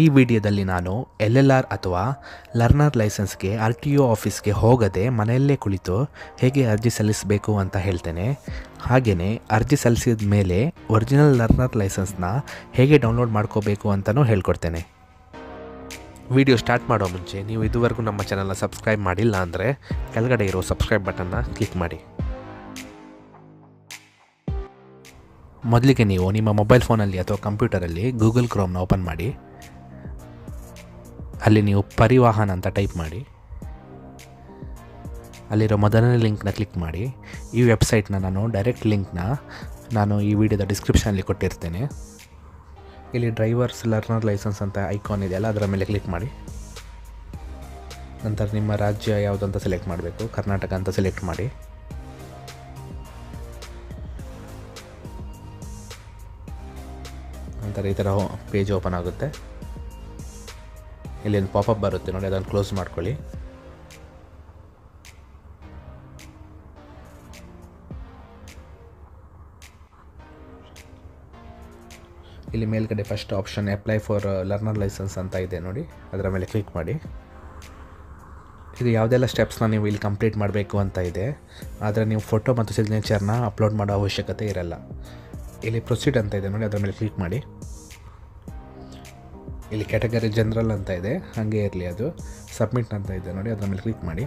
ಈ ವಿಡಿಯೋದಲ್ಲಿ ನಾನು ಎಲ್ ಎಲ್ ಆರ್ ಅಥವಾ ಲರ್ನರ್ ಲೈಸೆನ್ಸ್ಗೆ, ಆರ್ ಟಿ ಒ ಆಫೀಸ್ಗೆ ಹೋಗದೆ ಮನೆಯಲ್ಲೇ ಕುಳಿತು ಹೇಗೆ ಅರ್ಜಿ ಸಲ್ಲಿಸಬೇಕು ಅಂತ ಹೇಳ್ತೇನೆ. ಹಾಗೆಯೇ ಅರ್ಜಿ ಸಲ್ಲಿಸಿದ ಮೇಲೆ ಒರಿಜಿನಲ್ ಲರ್ನರ್ ಲೈಸೆನ್ಸ್ನ ಹೇಗೆ ಡೌನ್ಲೋಡ್ ಮಾಡ್ಕೋಬೇಕು ಅಂತಲೂ ಹೇಳ್ಕೊಡ್ತೇನೆ. ವಿಡಿಯೋ ಸ್ಟಾರ್ಟ್ ಮಾಡೋ ಮುಂಚೆ ನೀವು ಇದುವರೆಗೂ ನಮ್ಮ ಚಾನಲ್ನ ಸಬ್ಸ್ಕ್ರೈಬ್ ಮಾಡಿಲ್ಲ ಅಂದರೆ ಕೆಳಗಡೆ ಇರೋ ಸಬ್ಸ್ಕ್ರೈಬ್ ಬಟನ್ನ ಕ್ಲಿಕ್ ಮಾಡಿ. ಮೊದಲಿಗೆ ನೀವು ನಿಮ್ಮ ಮೊಬೈಲ್ ಫೋನಲ್ಲಿ ಅಥವಾ ಕಂಪ್ಯೂಟರಲ್ಲಿ ಗೂಗಲ್ ಕ್ರೋಮ್ನ ಓಪನ್ ಮಾಡಿ. ಅಲ್ಲಿ ನೀವು ಪರಿವಾಹನ ಅಂತ ಟೈಪ್ ಮಾಡಿ. ಅಲ್ಲಿರೋ ಮೊದಲನೇ ಲಿಂಕ್ನ ಕ್ಲಿಕ್ ಮಾಡಿ. ಈ ವೆಬ್ಸೈಟ್ನ ನಾನು ಡೈರೆಕ್ಟ್ ಲಿಂಕ್ನ ನಾನು ಈ ವಿಡಿಯೋದ ಡಿಸ್ಕ್ರಿಪ್ಷನಲ್ಲಿ ಕೊಟ್ಟಿರ್ತೇನೆ. ಇಲ್ಲಿ ಡ್ರೈವರ್ಸ್ ಲರ್ನರ್ ಲೈಸೆನ್ಸ್ ಅಂತ ಐಕಾನ್ ಇದೆಯಲ್ಲ ಅದರ ಮೇಲೆ ಕ್ಲಿಕ್ ಮಾಡಿ. ನಂತರ ನಿಮ್ಮ ರಾಜ್ಯ ಯಾವುದು ಅಂತ ಸೆಲೆಕ್ಟ್ ಮಾಡಬೇಕು, ಕರ್ನಾಟಕ ಅಂತ ಸೆಲೆಕ್ಟ್ ಮಾಡಿ. ನಂತರ ಈ ಥರ ಪೇಜ್ ಓಪನ್ ಆಗುತ್ತೆ. ಇಲ್ಲಿ ಒಂದು ಪಾಪಪ್ ಬರುತ್ತೆ ನೋಡಿ, ಅದನ್ನು ಕ್ಲೋಸ್ ಮಾಡ್ಕೊಳ್ಳಿ. ಇಲ್ಲಿ ಮೇಲ್ಗಡೆ first option apply for learner licence ಅಂತ ಇದೆ ನೋಡಿ, ಅದರ ಮೇಲೆ ಕ್ಲಿಕ್ ಮಾಡಿ. ಇದು ಯಾವುದೆಲ್ಲ ಸ್ಟೆಪ್ಸ್ನ ನೀವು ಇಲ್ಲಿ ಕಂಪ್ಲೀಟ್ ಮಾಡಬೇಕು ಅಂತ ಇದೆ, ಆದರೆ ನೀವು ಫೋಟೋ ಮತ್ತು ಸಿಗ್ನೇಚರ್ನ ಅಪ್ಲೋಡ್ ಮಾಡೋ ಅವಶ್ಯಕತೆ ಇರಲ್ಲ. ಇಲ್ಲಿ ಪ್ರೊಸೀಡ್ ಅಂತ ಇದೆ ನೋಡಿ, ಅದರ ಮೇಲೆ ಕ್ಲಿಕ್ ಮಾಡಿ. ಇಲ್ಲಿ ಕ್ಯಾಟಗರಿ ಜನರಲ್ ಅಂತ ಇದೆ. ಹಾಗೆ ಇರಲಿ ಅದು. ಸಬ್ಮಿಟ್ ಅಂತ ಇದೆ ನೋಡಿ, ಅದರ ಮೇಲೆ ಕ್ಲಿಕ್ ಮಾಡಿ.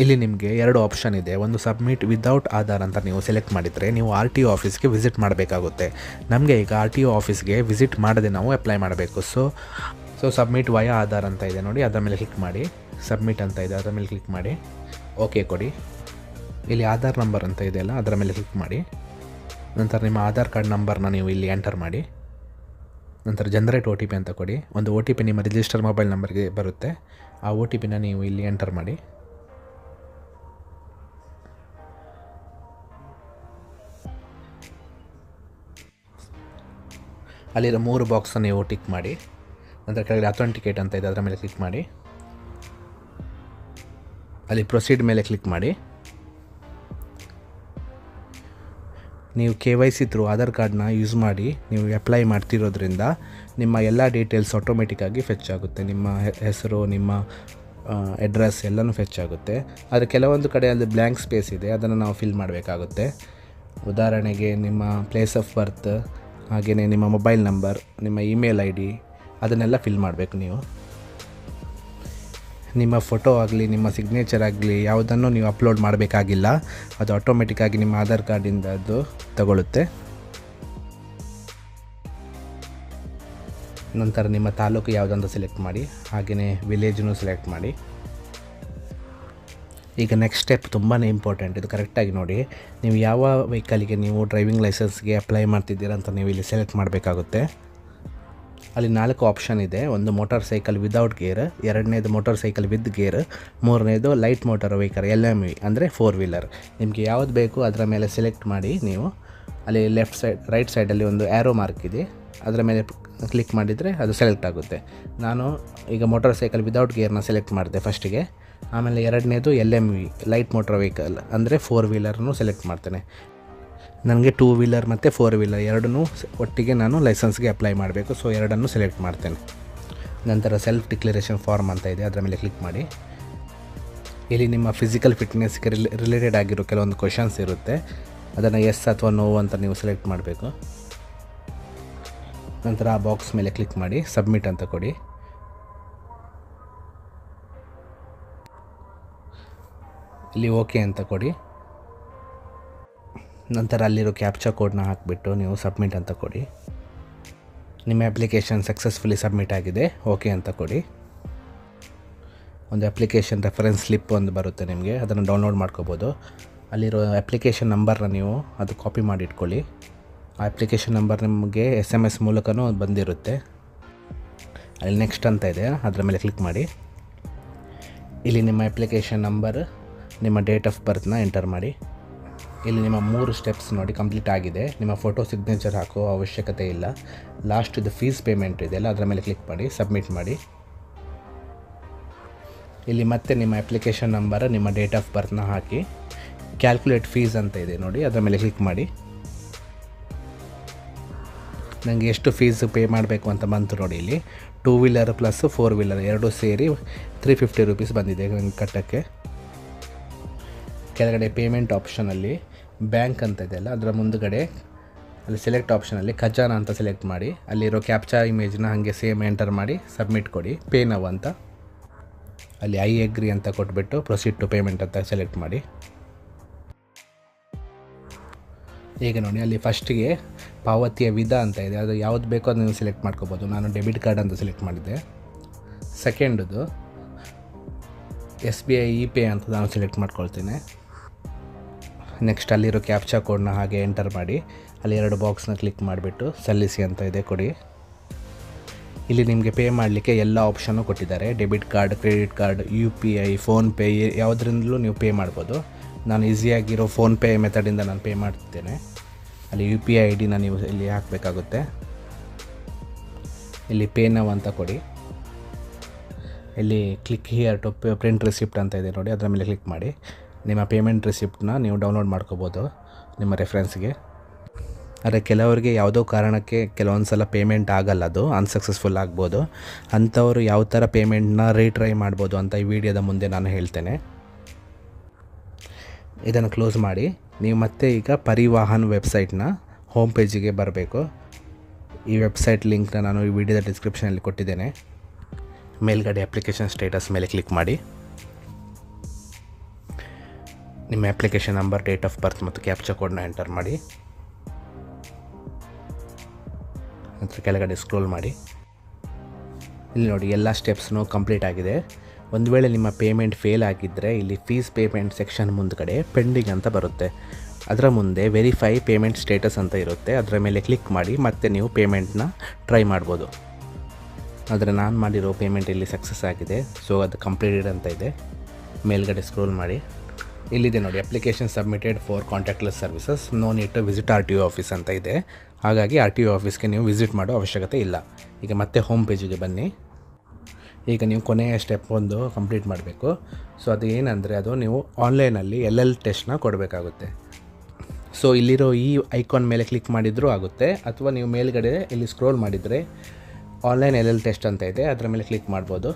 ಇಲ್ಲಿ ನಿಮಗೆ ಎರಡು ಆಪ್ಷನ್ ಇದೆ. ಒಂದು ಸಬ್ಮಿಟ್ ವಿದೌಟ್ ಆಧಾರ್ ಅಂತ ನೀವು ಸೆಲೆಕ್ಟ್ ಮಾಡಿದರೆ ನೀವು ಆರ್ ಟಿ ಒ ಆಫೀಸ್ಗೆ ವಿಸಿಟ್ ಮಾಡಬೇಕಾಗುತ್ತೆ. ನಮಗೆ ಈಗ ಆರ್ ಟಿ ಒ ಆಫೀಸ್ಗೆ ವಿಸಿಟ್ ಮಾಡದೆ ನಾವು ಅಪ್ಲೈ ಮಾಡಬೇಕು. So so submit via Aadhaar ಅಂತ ಇದೆ ನೋಡಿ, ಅದರ ಮೇಲೆ ಕ್ಲಿಕ್ ಮಾಡಿ. ಸಬ್ಮಿಟ್ ಅಂತ ಇದೆ, ಅದರ ಮೇಲೆ ಕ್ಲಿಕ್ ಮಾಡಿ. ಓಕೆ ಕೊಡಿ. ಇಲ್ಲಿ ಆಧಾರ್ ನಂಬರ್ ಅಂತ ಇದೆಯಲ್ಲ ಅದರ ಮೇಲೆ ಕ್ಲಿಕ್ ಮಾಡಿ. ನಂತರ ನಿಮ್ಮ ಆಧಾರ್ ಕಾರ್ಡ್ ನಂಬರ್ನ ನೀವು ಇಲ್ಲಿ ಎಂಟರ್ ಮಾಡಿ. ನಂತರ ಜನ್ರೇಟ್ ಒ ಟಿ ಪಿ ಅಂತ ಕೊಡಿ. ಒಂದು ಒ ಟಿ ಪಿ ನಿಮ್ಮ ರಿಜಿಸ್ಟರ್ ಮೊಬೈಲ್ ನಂಬರ್ಗೆ ಬರುತ್ತೆ. ಆ ಒ ಟಿ ಪಿನ ನೀವು ಇಲ್ಲಿ ಎಂಟರ್ ಮಾಡಿ. ಅಲ್ಲಿರೋ ಮೂರು ಬಾಕ್ಸನ್ನು ನೀವು ಟಿಕ್ ಮಾಡಿ. ನಂತರ ಕೆಳಗಡೆ ಅಥೆಂಟಿಕೇಟ್ ಅಂತ ಇದೆ, ಅದರ ಮೇಲೆ ಕ್ಲಿಕ್ ಮಾಡಿ. ಅಲ್ಲಿ ಪ್ರೊಸೀಡ್ ಮೇಲೆ ಕ್ಲಿಕ್ ಮಾಡಿ. ನೀವು K Y C through Aadhaar ಕಾರ್ಡ್ನ ಯೂಸ್ ಮಾಡಿ ನೀವು ಅಪ್ಲೈ ಮಾಡ್ತಿರೋದ್ರಿಂದ ನಿಮ್ಮ ಎಲ್ಲ ಡೀಟೇಲ್ಸ್ ಆಟೋಮೆಟಿಕ್ಕಾಗಿ ಫೆಚ್ ಆಗುತ್ತೆ. ನಿಮ್ಮ ಹೆಸರು, ನಿಮ್ಮ ಅಡ್ರೆಸ್ ಎಲ್ಲನೂ ಫೆಚ್ ಆಗುತ್ತೆ. ಆದರೆ ಕೆಲವೊಂದು ಕಡೆ ಅಲ್ಲಿ ಬ್ಲ್ಯಾಂಕ್ ಸ್ಪೇಸ್ ಇದೆ, ಅದನ್ನು ನಾವು ಫಿಲ್ ಮಾಡಬೇಕಾಗುತ್ತೆ. ಉದಾಹರಣೆಗೆ ನಿಮ್ಮ ಪ್ಲೇಸ್ ಆಫ್ ಬರ್ತ್ ಹಾಗೆಯೇ ನಿಮ್ಮ ಮೊಬೈಲ್ ನಂಬರ್ ನಿಮ್ಮ ಇಮೇಲ್ ಐ ಡಿ ಅದನ್ನೆಲ್ಲ ಫಿಲ್ ಮಾಡಬೇಕು ನೀವು. ನಿಮ್ಮ ಫೋಟೋ ಆಗಲಿ, ನಿಮ್ಮ ಸಿಗ್ನೇಚರ್ ಆಗಲಿ ಯಾವುದನ್ನು ನೀವು ಅಪ್ಲೋಡ್ ಮಾಡಬೇಕಾಗಿಲ್ಲ. ಅದು ಆಟೋಮೆಟಿಕ್ಕಾಗಿ ನಿಮ್ಮ ಆಧಾರ್ ಕಾರ್ಡಿಂದ ಅದು ತಗೊಳ್ಳುತ್ತೆ ನಂತರ ನಿಮ್ಮ ತಾಲೂಕು ಯಾವುದಂತ ಸೆಲೆಕ್ಟ್ ಮಾಡಿ ಹಾಗೆಯೇ ವಿಲೇಜನ್ನು ಸೆಲೆಕ್ಟ್ ಮಾಡಿ. ಈಗ ನೆಕ್ಸ್ಟ್ ಸ್ಟೆಪ್ ತುಂಬಾ ಇಂಪಾರ್ಟೆಂಟ್ ಇದು ಕರೆಕ್ಟಾಗಿ ನೋಡಿ, ನೀವು ಯಾವ ವೆಹಿಕಲಿಗೆ ನೀವು ಡ್ರೈವಿಂಗ್ ಲೈಸೆನ್ಸ್ಗೆ ಅಪ್ಲೈ ಮಾಡ್ತಿದ್ದೀರಾ ಅಂತ ನೀವು ಇಲ್ಲಿ ಸೆಲೆಕ್ಟ್ ಮಾಡಬೇಕಾಗುತ್ತೆ. ಅಲ್ಲಿ ನಾಲ್ಕು ಆಪ್ಷನ್ ಇದೆ. ಒಂದು ಮೋಟಾರ್ ಸೈಕಲ್ ವಿದೌಟ್ ಗೇರ್ ಎರಡನೇದು ಮೋಟಾರ್ ಸೈಕಲ್ ವಿತ್ ಗೇರ್ ಮೂರನೇದು light motor vehicle L M V ಅಂದರೆ ಫೋರ್ ವೀಲರ್ ನಿಮಗೆ ಯಾವುದು ಬೇಕು ಅದರ ಮೇಲೆ ಸೆಲೆಕ್ಟ್ ಮಾಡಿ ನೀವು. ಅಲ್ಲಿ ಲೆಫ್ಟ್ ಸೈಡ್ ರೈಟ್ ಸೈಡಲ್ಲಿ ಒಂದು ಆ್ಯರೋ ಮಾರ್ಕ್ ಇದೆ. ಅದರ ಮೇಲೆ ಕ್ಲಿಕ್ ಮಾಡಿದರೆ ಅದು ಸೆಲೆಕ್ಟ್ ಆಗುತ್ತೆ. ನಾನು ಈಗ ಮೋಟಾರ್ ಸೈಕಲ್ ವಿದೌಟ್ ಗೇರ್ನ ಸೆಲೆಕ್ಟ್ ಮಾಡಿದೆ ಫಸ್ಟಿಗೆ ಆಮೇಲೆ ಎರಡನೇದು L M V light motor vehicle ಅಂದರೆ ಫೋರ್ ವೀಲರ್ನು ಸೆಲೆಕ್ಟ್ ಮಾಡ್ತೇನೆ. ನನಗೆ ಟೂ ವೀಲರ್ ಮತ್ತು ಫೋರ್ ವೀಲರ್ ಎರಡನ್ನೂ ಒಟ್ಟಿಗೆ ನಾನು ಲೈಸೆನ್ಸ್ಗೆ ಅಪ್ಲೈ ಮಾಡಬೇಕು. ಸೊ ಎರಡನ್ನೂ ಸೆಲೆಕ್ಟ್ ಮಾಡ್ತೇನೆ. ನಂತರ ಸೆಲ್ಫ್ ಡಿಕ್ಲರೇಷನ್ ಫಾರ್ಮ್ ಅಂತ ಇದೆ, ಅದರ ಮೇಲೆ ಕ್ಲಿಕ್ ಮಾಡಿ. ಇಲ್ಲಿ ನಿಮ್ಮ ಫಿಸಿಕಲ್ ಫಿಟ್ನೆಸ್ಗೆ ರಿಲೇ ರಿಲೇಟೆಡ್ ಆಗಿರೋ ಕೆಲವೊಂದು ಕ್ವಶನ್ಸ್ ಇರುತ್ತೆ. ಅದನ್ನು ಎಸ್ ಅಥವಾ ನೋ ಅಂತ ನೀವು ಸೆಲೆಕ್ಟ್ ಮಾಡಬೇಕು. ನಂತರ ಆ ಬಾಕ್ಸ್ ಮೇಲೆ ಕ್ಲಿಕ್ ಮಾಡಿ ಸಬ್ಮಿಟ್ ಅಂತ ಕೊಡಿ. ಇಲ್ಲಿ ಓಕೆ ಅಂತ ಕೊಡಿ. ನಂತರ ಅಲ್ಲಿರೋ ಕ್ಯಾಪ್ಚರ್ ಕೋಡ್ನ ಹಾಕಿಬಿಟ್ಟು ನೀವು ಸಬ್ಮಿಟ್ ಅಂತ ಕೊಡಿ. ನಿಮ್ಮ ಅಪ್ಲಿಕೇಶನ್ ಸಕ್ಸಸ್ಫುಲಿ ಸಬ್ಮಿಟ್ ಆಗಿದೆ ಓಕೆ ಅಂತ ಕೊಡಿ. ಒಂದು ಅಪ್ಲಿಕೇಶನ್ ರೆಫರೆನ್ಸ್ ಸ್ಲಿಪ್ ಒಂದು ಬರುತ್ತೆ ನಿಮಗೆ, ಅದನ್ನು ಡೌನ್ಲೋಡ್ ಮಾಡ್ಕೋಬೋದು. ಅಲ್ಲಿರೋ ಅಪ್ಲಿಕೇಶನ್ ನಂಬರ್ನ ನೀವು ಅದು ಕಾಪಿ ಮಾಡಿ ಇಟ್ಕೊಳ್ಳಿ. ಆ ಅಪ್ಲಿಕೇಶನ್ ನಂಬರ್ ನಿಮಗೆ ಎಸ್ ಎಂ ಎಸ್ ಮೂಲಕನೂ ಬಂದಿರುತ್ತೆ. ಅಲ್ಲಿ ನೆಕ್ಸ್ಟ್ ಅಂತ ಇದೆ, ಅದರ ಮೇಲೆ ಕ್ಲಿಕ್ ಮಾಡಿ. ಇಲ್ಲಿ ನಿಮ್ಮ ಅಪ್ಲಿಕೇಶನ್ ನಂಬರ್ ನಿಮ್ಮ ಡೇಟ್ ಆಫ್ ಬರ್ತ್ನ ಎಂಟರ್ ಮಾಡಿ. ಇಲ್ಲಿ ನಿಮ್ಮ ಮೂರು ಸ್ಟೆಪ್ಸ್ ನೋಡಿ ಕಂಪ್ಲೀಟ್ ಆಗಿದೆ. ನಿಮ್ಮ ಫೋಟೋ ಸಿಗ್ನೇಚರ್ ಹಾಕೋ ಅವಶ್ಯಕತೆ ಇಲ್ಲ. ಲಾಸ್ಟ್ ಇದು ಫೀಸ್ ಪೇಮೆಂಟ್ ಇದೆಯಲ್ಲ ಅದರ ಮೇಲೆ ಕ್ಲಿಕ್ ಮಾಡಿ ಸಬ್ಮಿಟ್ ಮಾಡಿ. ಇಲ್ಲಿ ಮತ್ತೆ ನಿಮ್ಮ ಅಪ್ಲಿಕೇಶನ್ ನಂಬರ್ ನಿಮ್ಮ ಡೇಟ್ ಆಫ್ ಬರ್ತ್ನ ಹಾಕಿ. ಕ್ಯಾಲ್ಕುಲೇಟ್ ಫೀಸ್ ಅಂತ ಇದೆ ನೋಡಿ, ಅದರ ಮೇಲೆ ಕ್ಲಿಕ್ ಮಾಡಿ. ನನಗೆ ಎಷ್ಟು ಫೀಸ್ ಪೇ ಮಾಡಬೇಕು ಅಂತ ಬಂತು ನೋಡಿ ಇಲ್ಲಿ. Two wheeler plus four wheeler ಎರಡೂ ಸೇರಿ ತ್ರೀ ಫಿಫ್ಟಿ ರುಪೀಸ್ ಬಂದಿದೆ ನನಗೆ ಕಟ್ಟೋಕ್ಕೆ. ಕೆಳಗಡೆ ಪೇಮೆಂಟ್ ಆಪ್ಷನಲ್ಲಿ ಬ್ಯಾಂಕ್ ಅಂತ ಇದೆಯಲ್ಲ ಅದರ ಮುಂದುಗಡೆ ಅಲ್ಲಿ ಸೆಲೆಕ್ಟ್ ಆಪ್ಷನಲ್ಲಿ ಖಜಾನ ಅಂತ ಸೆಲೆಕ್ಟ್ ಮಾಡಿ, ಅಲ್ಲಿರೋ ಕ್ಯಾಪ್ಚಾ ಇಮೇಜ್ನ ಹಾಗೆ ಸೇಮ್ ಎಂಟರ್ ಮಾಡಿ ಸಬ್ಮಿಟ್ ಕೊಡಿ. ಪೇ ನವ್ ಅಂತ ಅಲ್ಲಿ ಐ ಎಗ್ರಿ ಅಂತ ಕೊಟ್ಬಿಟ್ಟು ಪ್ರೊಸೀಡ್ ಟು ಪೇಮೆಂಟ್ ಅಂತ ಸೆಲೆಕ್ಟ್ ಮಾಡಿ. ಈಗ ನೋಡಿ, ಅಲ್ಲಿ ಫಸ್ಟಿಗೆ ಪಾವತಿಯ ವಿಧ ಅಂತ ಇದೆ. ಅದು ಯಾವ್ದು ಬೇಕೋ ಅದು ನೀವು ಸೆಲೆಕ್ಟ್ ಮಾಡ್ಕೋಬೋದು. ನಾನು ಡೆಬಿಟ್ ಕಾರ್ಡ್ ಅಂತ ಸೆಲೆಕ್ಟ್ ಮಾಡಿದ್ದೆ. ಸೆಕೆಂಡದು S B I E pay ಅಂತ ನಾನು ಸೆಲೆಕ್ಟ್ ಮಾಡ್ಕೊಳ್ತೀನಿ. ನೆಕ್ಸ್ಟ್ ಅಲ್ಲಿರೋ ಕ್ಯಾಪ್ಚಾ ಕೋಡ್ನ ಹಾಗೆ ಎಂಟರ್ ಮಾಡಿ, ಅಲ್ಲಿ ಎರಡು ಬಾಕ್ಸ್ನ ಕ್ಲಿಕ್ ಮಾಡಿಬಿಟ್ಟು ಸಲ್ಲಿಸಿ ಅಂತ ಇದೆ, ಕೊಡಿ. ಇಲ್ಲಿ ನಿಮಗೆ ಪೇ ಮಾಡಲಿಕ್ಕೆ ಎಲ್ಲ ಆಪ್ಷನ್ನು ಕೊಟ್ಟಿದ್ದಾರೆ. Debit card credit card U P I PhonePe ಯಾವುದರಿಂದಲೂ ನೀವು ಪೇ ಮಾಡ್ಬೋದು. ನಾನು ಈಸಿಯಾಗಿರೋ ಫೋನ್ಪೇ ಮೆಥಡಿಂದ ನಾನು ಪೇ ಮಾಡ್ತಿದ್ದೇನೆ ಅಲ್ಲಿ ಯು ಪಿ ಐ ಐ ಡಿನ ನೀವು ಇಲ್ಲಿ ಹಾಕಬೇಕಾಗುತ್ತೆ. ಇಲ್ಲಿ ಪೇ ನವ್ ಅಂತ ಕೊಡಿ. ಇಲ್ಲಿ click here to print receipt ಅಂತ ಇದೆ ನೋಡಿ, ಅದರ ಮೇಲೆ ಕ್ಲಿಕ್ ಮಾಡಿ. ನಿಮ್ಮ ಪೇಮೆಂಟ್ ರಿಸಿಪ್ಟನ್ನ ನೀವು ಡೌನ್ಲೋಡ್ ಮಾಡ್ಕೋಬೋದು, ನಿಮ್ಮ ರೆಫರೆನ್ಸ್ಗೆ ಆದರೆ ಕೆಲವರಿಗೆ ಯಾವುದೋ ಕಾರಣಕ್ಕೆ ಕೆಲವೊಂದು ಸಲ ಪೇಮೆಂಟ್ ಆಗಲ್ಲ ಅದು ಅನ್ಸಕ್ಸಸ್ಫುಲ್ ಆಗ್ಬೋದು. ಅಂಥವರು ಯಾವ ಥರ ಪೇಮೆಂಟ್ನ ರೀಟ್ರೈ ಮಾಡ್ಬೋದು ಅಂತ ಈ ವಿಡಿಯೋದ ಮುಂದೆ ನಾನು ಹೇಳ್ತೇನೆ. ಇದನ್ನು ಕ್ಲೋಸ್ ಮಾಡಿ. ನೀವು ಮತ್ತೆ ಈಗ ಪರಿವಾಹನ್ ವೆಬ್ಸೈಟ್ನ ಹೋಮ್ ಪೇಜಿಗೆ ಬರಬೇಕು. ಈ ವೆಬ್ಸೈಟ್ ಲಿಂಕ್ನ ನಾನು ಈ ವಿಡಿಯೋದ ಡಿಸ್ಕ್ರಿಪ್ಷನಲ್ಲಿ ಕೊಟ್ಟಿದ್ದೇನೆ. ಮೇಲ್ಗಡೆ ಅಪ್ಲಿಕೇಶನ್ ಸ್ಟೇಟಸ್ ಮೇಲೆ ಕ್ಲಿಕ್ ಮಾಡಿ. ನಿಮ್ಮ application number date of birth ಮತ್ತು ಕ್ಯಾಪ್ಚರ್ ಕೋಡ್ನ ಎಂಟರ್ ಮಾಡಿ. ನಂತರ ಕೆಳಗಡೆ ಸ್ಕ್ರೋಲ್ ಮಾಡಿ. ಇಲ್ಲಿ ನೋಡಿ, ಎಲ್ಲ ಸ್ಟೆಪ್ಸ್ನೂ ಕಂಪ್ಲೀಟ್ ಆಗಿದೆ. ಒಂದು ವೇಳೆ ನಿಮ್ಮ ಪೇಮೆಂಟ್ ಫೇಲ್ ಆಗಿದ್ದರೆ ಇಲ್ಲಿ ಫೀಸ್ ಪೇಮೆಂಟ್ ಸೆಕ್ಷನ್ ಮುಂದ್ಗಡೆ ಪೆಂಡಿಂಗ್ ಅಂತ ಬರುತ್ತೆ. ಅದರ ಮುಂದೆ ವೆರಿಫೈ ಪೇಮೆಂಟ್ ಸ್ಟೇಟಸ್ ಅಂತ ಇರುತ್ತೆ. ಅದರ ಮೇಲೆ ಕ್ಲಿಕ್ ಮಾಡಿ ಮತ್ತೆ ನೀವು ಪೇಮೆಂಟ್ನ ಟ್ರೈ ಮಾಡ್ಬೋದು. ಆದರೆ ನಾನು ಮಾಡಿರೋ ಪೇಮೆಂಟ್ ಇಲ್ಲಿ ಸಕ್ಸಸ್ ಆಗಿದೆ. ಸೊ ಅದು ಕಂಪ್ಲೀಟೆಡ್ ಅಂತ ಇದೆ. ಮೇಲ್ಗಡೆ ಸ್ಕ್ರೋಲ್ ಮಾಡಿ. ಇಲ್ಲಿದೆ ನೋಡಿ application submitted for contactless services no need to visit R T O office ಅಂತ ಇದೆ. ಹಾಗಾಗಿ ಆರ್ ಟಿ ಒ ಆಫೀಸ್ಗೆ ನೀವು ವಿಸಿಟ್ ಮಾಡೋ ಅವಶ್ಯಕತೆ ಇಲ್ಲ. ಈಗ ಮತ್ತೆ ಹೋಮ್ ಪೇಜಿಗೆ ಬನ್ನಿ. ಈಗ ನೀವು ಕೊನೆಯ ಸ್ಟೆಪ್ ಒಂದು ಕಂಪ್ಲೀಟ್ ಮಾಡಬೇಕು. ಸೊ ಅದು ಏನಂದರೆ, ಅದು ನೀವು ಆನ್ಲೈನಲ್ಲಿ ಎಲ್ ಎಲ್ ಟೆಸ್ಟ್ನ ಕೊಡಬೇಕಾಗುತ್ತೆ. ಸೊ ಇಲ್ಲಿರೋ ಈ ಐಕಾನ್ ಮೇಲೆ ಕ್ಲಿಕ್ ಮಾಡಿದರೂ ಆಗುತ್ತೆ. ಅಥವಾ ನೀವು ಮೇಲ್ಗಡೆ ಇಲ್ಲಿ ಸ್ಕ್ರೋಲ್ ಮಾಡಿದರೆ ಆನ್ಲೈನ್ ಎಲ್ ಎಲ್ ಟೆಸ್ಟ್ ಅಂತ ಇದೆ. ಅದರ ಮೇಲೆ ಕ್ಲಿಕ್ ಮಾಡ್ಬೋದು.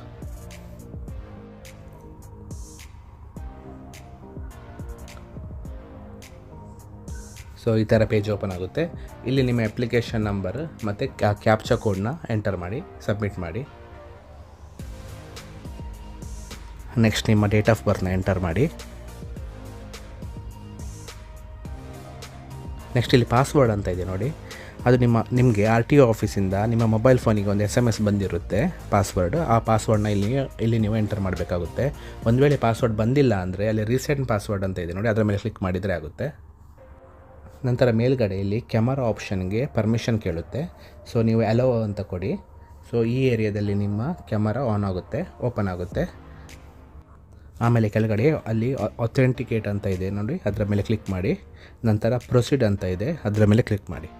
ಸೊ ಈ ಥರ ಪೇಜ್ ಓಪನ್ ಆಗುತ್ತೆ. ಇಲ್ಲಿ ನಿಮ್ಮ ಅಪ್ಲಿಕೇಶನ್ ನಂಬರ್ ಮತ್ತು ಕ್ಯಾಪ್ಚಾ ಕೋಡ್ನ ಎಂಟರ್ ಮಾಡಿ ಸಬ್ಮಿಟ್ ಮಾಡಿ. ನೆಕ್ಸ್ಟ್ ನಿಮ್ಮ ಡೇಟ್ ಆಫ್ ಬರ್ತ್ನ ಎಂಟರ್ ಮಾಡಿ. ನೆಕ್ಸ್ಟ್ ಇಲ್ಲಿ ಪಾಸ್ವರ್ಡ್ ಅಂತ ಇದೆ ನೋಡಿ. ಅದು ನಿಮ್ಮ, ನಿಮಗೆ ಆರ್ ಟಿ ಒ ಆಫೀಸಿಂದ ನಿಮ್ಮ ಮೊಬೈಲ್ ಫೋನಿಗೆ ಒಂದು ಎಸ್ ಎಂ ಎಸ್ ಬಂದಿರುತ್ತೆ ಪಾಸ್ವರ್ಡ್ ಆ ಪಾಸ್ವರ್ಡ್ನ ಇಲ್ಲಿ ಇಲ್ಲಿ ನೀವು ಎಂಟರ್ ಮಾಡಬೇಕಾಗುತ್ತೆ. ಒಂದು ವೇಳೆ ಪಾಸ್ವರ್ಡ್ ಬಂದಿಲ್ಲ ಅಂದರೆ ಅಲ್ಲಿ ರೀಸೆಂಟ್ ಪಾಸ್ವರ್ಡ್ ಅಂತ ಇದೆ ನೋಡಿ, ಅದರ ಮೇಲೆ ಕ್ಲಿಕ್ ಮಾಡಿದರೆ ಆಗುತ್ತೆ. ನಂತರ ಮೇಲ್ಗಡೆಯಲ್ಲಿ ಕ್ಯಾಮರಾ ಆಪ್ಷನ್ಗೆ ಪರ್ಮಿಷನ್ ಕೇಳುತ್ತೆ. ಸೊ ನೀವು ಅಲೋ ಅಂತ ಕೊಡಿ. ಸೊ ಈ ಏರಿಯಾದಲ್ಲಿ ನಿಮ್ಮ ಕ್ಯಾಮರಾ ಆನ್ ಆಗುತ್ತೆ ಓಪನ್ ಆಗುತ್ತೆ. ಆಮೇಲೆ ಕೆಳಗಡೆ ಅಲ್ಲಿ ಅಥೆಂಟಿಕೇಟ್ ಅಂತ ಇದೆ ನೋಡಿ, ಅದರ ಮೇಲೆ ಕ್ಲಿಕ್ ಮಾಡಿ. ನಂತರ ಪ್ರೊಸೀಡ್ ಅಂತ ಇದೆ, ಅದರ ಮೇಲೆ ಕ್ಲಿಕ್ ಮಾಡಿ.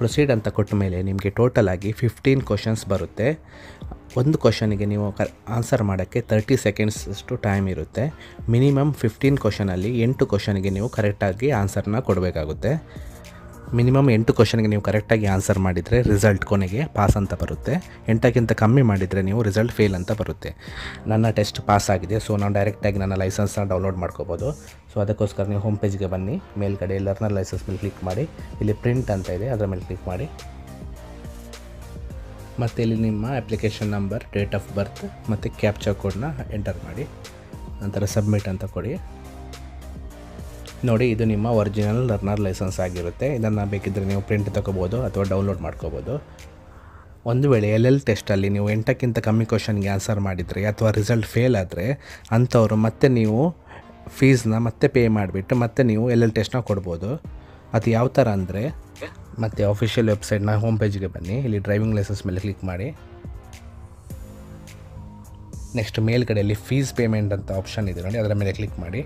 ಪ್ರೊಸೀಡ್ ಅಂತ ಕೊಟ್ಟ ಮೇಲೆ ನಿಮಗೆ ಟೋಟಲ್ ಆಗಿ ಫಿಫ್ಟೀನ್ ಕ್ವಶನ್ಸ್ ಬರುತ್ತೆ. ಒಂದು ಕ್ವಶನಿಗೆ ನೀವು ಕ ಆನ್ಸರ್ ಮಾಡೋಕ್ಕೆ ತರ್ಟಿ ಸೆಕೆಂಡ್ಸ್ ಅಷ್ಟು ಟೈಮ್ ಇರುತ್ತೆ. ಮಿನಿಮಮ್ ಫಿಫ್ಟೀನ್ ಕ್ವಶನಲ್ಲಿ ಎಂಟು ಕ್ವಶನಿಗೆ ನೀವು ಕರೆಕ್ಟಾಗಿ ಆನ್ಸರ್ನ ಕೊಡಬೇಕಾಗುತ್ತೆ. ಮಿನಿಮಮ್ ಎಂಟು ಕ್ವಶನ್ಗೆ ನೀವು ಕರೆಕ್ಟಾಗಿ ಆನ್ಸರ್ ಮಾಡಿದರೆ ರಿಸಲ್ಟ್ ಕೊನೆಗೆ ಪಾಸ್ ಅಂತ ಬರುತ್ತೆ. ಎಂಟಕ್ಕಿಂತ ಕಮ್ಮಿ ಮಾಡಿದರೆ ನೀವು ರಿಸಲ್ಟ್ ಫೇಲ್ ಅಂತ ಬರುತ್ತೆ. ನನ್ನ ಟೆಸ್ಟ್ ಪಾಸ್ ಆಗಿದೆ ಸೊ ನಾನು ಡೈರೆಕ್ಟಾಗಿ ನನ್ನ ಲೈಸೆನ್ಸ್ನ ಡೌನ್ಲೋಡ್ ಮಾಡ್ಕೋಬೋದು. ಸೊ ಅದಕ್ಕೋಸ್ಕರ ನೀವು ಹೋಮ್ ಪೇಜ್ಗೆ ಬನ್ನಿ, ಮೇಲ್ಗಡೆ ಲರ್ನರ್ ಲೈಸೆನ್ಸ್ ಮೇಲೆ ಕ್ಲಿಕ್ ಮಾಡಿ. ಇಲ್ಲಿ ಪ್ರಿಂಟ್ ಅಂತ ಇದೆ, ಅದರ ಮೇಲೆ ಕ್ಲಿಕ್ ಮಾಡಿ. ಮತ್ತು ಇಲ್ಲಿ ನಿಮ್ಮ application number date of birth ಮತ್ತು ಕ್ಯಾಪ್ಚರ್ ಕೋಡ್ನ ಎಂಟರ್ ಮಾಡಿ. ನಂತರ ಸಬ್ಮಿಟ್ ಅಂತ ಕೊಡಿ. ನೋಡಿ, ಇದು ನಿಮ್ಮ ಒರಿಜಿನಲ್ ಲರ್ನರ್ ಲೈಸೆನ್ಸ್ ಆಗಿರುತ್ತೆ. ಇದನ್ನು ಬೇಕಿದ್ದರೆ ನೀವು ಪ್ರಿಂಟ್ ತಗೋಬೋದು ಅಥವಾ ಡೌನ್ಲೋಡ್ ಮಾಡ್ಕೋಬೋದು. ಒಂದು ವೇಳೆ ಎಲ್ ಎಲ್ ಟೆಸ್ಟಲ್ಲಿ ನೀವು ಎಂಟಕ್ಕಿಂತ ಕಮ್ಮಿ ಕ್ವಶನ್ಗೆ ಆನ್ಸರ್ ಮಾಡಿದರೆ ಅಥವಾ ರಿಸಲ್ಟ್ ಫೇಲ್ ಆದರೆ ಅಂಥವ್ರು ಮತ್ತೆ ನೀವು ಫೀಸ್ನ ಮತ್ತೆ ಪೇ ಮಾಡಿಬಿಟ್ಟು ಮತ್ತೆ ನೀವು ಎಲ್ ಎಲ್ ಟೆಸ್ಟ್ನ ಕೊಡ್ಬೋದು. ಅದು ಯಾವ ಥರ ಅಂದರೆ, ಮತ್ತು ಆಫಿಷಿಯಲ್ ವೆಬ್ಸೈಟ್ನ ಹೋಮ್ ಪೇಜ್ಗೆ ಬನ್ನಿ. ಇಲ್ಲಿ ಡ್ರೈವಿಂಗ್ ಲೈಸೆನ್ಸ್ ಮೇಲೆ ಕ್ಲಿಕ್ ಮಾಡಿ. ನೆಕ್ಸ್ಟ್ ಮೇಲ್ಗಡೆಯಲ್ಲಿ ಫೀಸ್ ಪೇಮೆಂಟ್ ಅಂತ ಆಪ್ಷನ್ ಇದೆ ನೋಡಿ, ಅದರ ಮೇಲೆ ಕ್ಲಿಕ್ ಮಾಡಿ.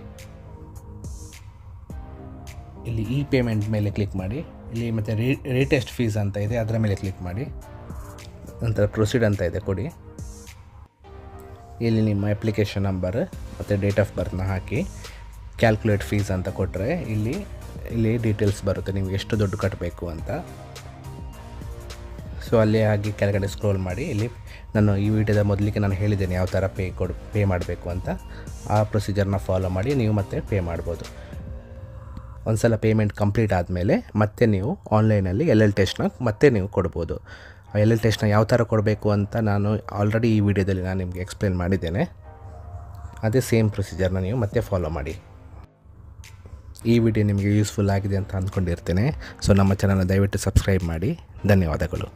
ಇಲ್ಲಿ ಇ ಪೇಮೆಂಟ್ ಮೇಲೆ ಕ್ಲಿಕ್ ಮಾಡಿ, ಇಲ್ಲಿ ಮತ್ತು ರೇ ರೇಟೆಸ್ಟ್ ಫೀಸ್ ಅಂತ ಇದೆ, ಅದರ ಮೇಲೆ ಕ್ಲಿಕ್ ಮಾಡಿ. ನಂತರ ಪ್ರೊಸೀಡ್ ಅಂತ ಇದೆ, ಕೊಡಿ. ಇಲ್ಲಿ ನಿಮ್ಮ ಅಪ್ಲಿಕೇಶನ್ ನಂಬರ್ ಮತ್ತು ಡೇಟ್ ಆಫ್ ಬರ್ತ್ನ ಹಾಕಿ ಕ್ಯಾಲ್ಕುಲೇಟ್ ಫೀಸ್ ಅಂತ ಕೊಟ್ಟರೆ ಇಲ್ಲಿ ಇಲ್ಲಿ ಡೀಟೇಲ್ಸ್ ಬರುತ್ತೆ ನೀವು ಎಷ್ಟು ದುಡ್ಡು ಕಟ್ಟಬೇಕು ಅಂತ. ಸೊ ಅಲ್ಲಿ ಆಗಿ ಕೆಳಗಡೆ ಸ್ಕ್ರೋಲ್ ಮಾಡಿ, ಇಲ್ಲಿ ನಾನು ಈ ವಿಡಿಯೋದ ಮೊದಲಿಗೆ ನಾನು ಹೇಳಿದ್ದೇನೆ, ಯಾವ ಥರ ಪೇ ಕೊಡು ಪೇ ಮಾಡಬೇಕು ಅಂತ. ಆ ಪ್ರೊಸೀಜರ್ನ ಫಾಲೋ ಮಾಡಿ, ನೀವು ಮತ್ತೆ ಪೇ ಮಾಡ್ಬೋದು. ಒಂದು ಸಲ ಪೇಮೆಂಟ್ ಕಂಪ್ಲೀಟ್ ಆದಮೇಲೆ ಮತ್ತೆ ನೀವು ಆನ್ಲೈನಲ್ಲಿ ಎಲ್ ಎಲ್ ಟೆಸ್ಟ್ನ ಮತ್ತೆ ನೀವು ಕೊಡ್ಬೋದು. ಎಲ್ ಎಲ್ ಟೆಸ್ಟ್ನ ಯಾವ ಥರ ಕೊಡಬೇಕು ಅಂತ ನಾನು ಆಲ್ರೆಡಿ ಈ ವಿಡಿಯೋದಲ್ಲಿ ನಾನು ನಿಮಗೆ ಎಕ್ಸ್ಪ್ಲೇನ್ ಮಾಡಿದ್ದೇನೆ. ಅದೇ ಸೇಮ್ ಪ್ರೊಸೀಜರ್ನ ನೀವು ಮತ್ತೆ ಫಾಲೋ ಮಾಡಿ. ಈ ವಿಡಿಯೋ ನಿಮಗೆ ಯೂಸ್ಫುಲ್ ಆಗಿದೆ ಅಂತ ಅಂದ್ಕೊಂಡಿರ್ತೇನೆ ಸೊ ನಮ್ಮ ಚಾನಲ್ನ ದಯವಿಟ್ಟು ಸಬ್ಸ್ಕ್ರೈಬ್ ಮಾಡಿ. ಧನ್ಯವಾದಗಳು.